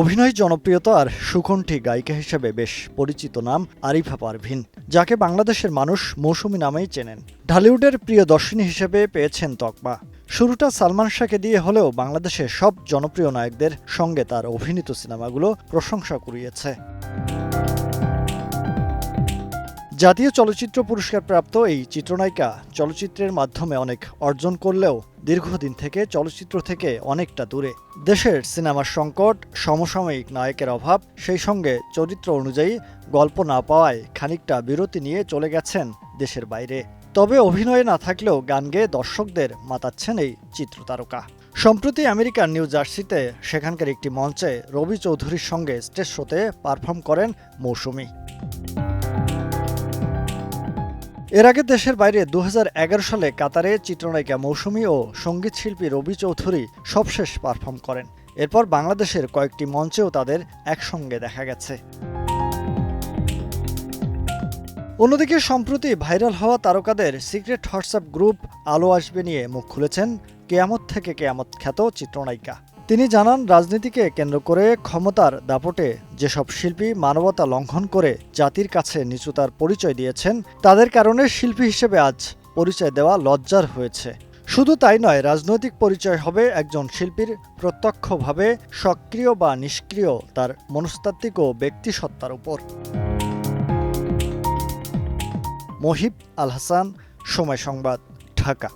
অভিনয় জনপ্রিয়তা আর সুকণ্ঠী গায়িকা হিসেবে বেশ পরিচিত নাম আরিফা পারভিন, যাকে বাংলাদেশের মানুষ মৌসুমী নামেই চেনেন। ঢালিউডের প্রিয় দর্শিনী হিসেবে পেয়েছেন তকমা। শুরুটা সালমান শাহকে দিয়ে হলেও বাংলাদেশের সব জনপ্রিয় নায়কদের সঙ্গে তার অভিনীত সিনেমাগুলো প্রশংসা কুড়িয়েছে। জাতীয় চলচ্চিত্র পুরস্কার প্রাপ্ত এই চিত্রনায়িকা চলচ্চিত্রের মাধ্যমে অনেক অর্জন করলেও দীর্ঘদিন থেকে চলচ্চিত্র থেকে অনেকটা দূরে। দেশের সিনেমার সংকট, সমসাময়িক নায়কের অভাব, সেই সঙ্গে চরিত্র অনুযায়ী গল্প না পাওয়ায় খানিকটা বিরতি নিয়ে চলে গেছেন দেশের বাইরে। তবে অভিনয়ে না থাকলেও গান গেয়ে দর্শকদের মাতাচ্ছেন এই চিত্রতারকা সম্প্রতি আমেরিকার নিউ জার্সিতে সেখানকার একটি মঞ্চে রবি চৌধুরীর সঙ্গে স্টেজ শোতে পারফর্ম করেন মৌসুমী। এর আগে দেশের বাইরে দু হাজার এগারো সালে কাতারে চিত্রনায়িকা মৌসুমী ও সংগীত শিল্পী রবি চৌধুরী সবশেষ পারফর্ম করেন। এরপর বাংলাদেশের কয়েকটি মঞ্চেও তাদের একসঙ্গে দেখা গেছে। অন্যদিকে সম্প্রতি ভাইরাল হওয়া তারকাদের সিক্রেট হোয়াটসঅ্যাপ গ্রুপ আলো আসবে নিয়ে মুখ খুলেছেন কেয়ামত থেকে কেয়ামত খ্যাত চিত্রনায়িকা। তিনি জানান, রাজনীতিকে কেন্দ্র করে ক্ষমতার দাপটে যেসব শিল্পী মানবতা লঙ্ঘন করে জাতির কাছে নিচুতার পরিচয় দিয়েছেন, তাদের কারণে শিল্পী হিসেবে আজ পরিচয় দেওয়া লজ্জার হয়েছে। শুধু তাই নয়, রাজনৈতিক পরিচয় হবে একজন শিল্পীর প্রত্যক্ষভাবে সক্রিয় বা নিষ্ক্রিয় তার মনস্তাত্ত্বিক ও ব্যক্তিসত্তার উপর। মহিব আল হাসান, সময় সংবাদ, ঢাকা।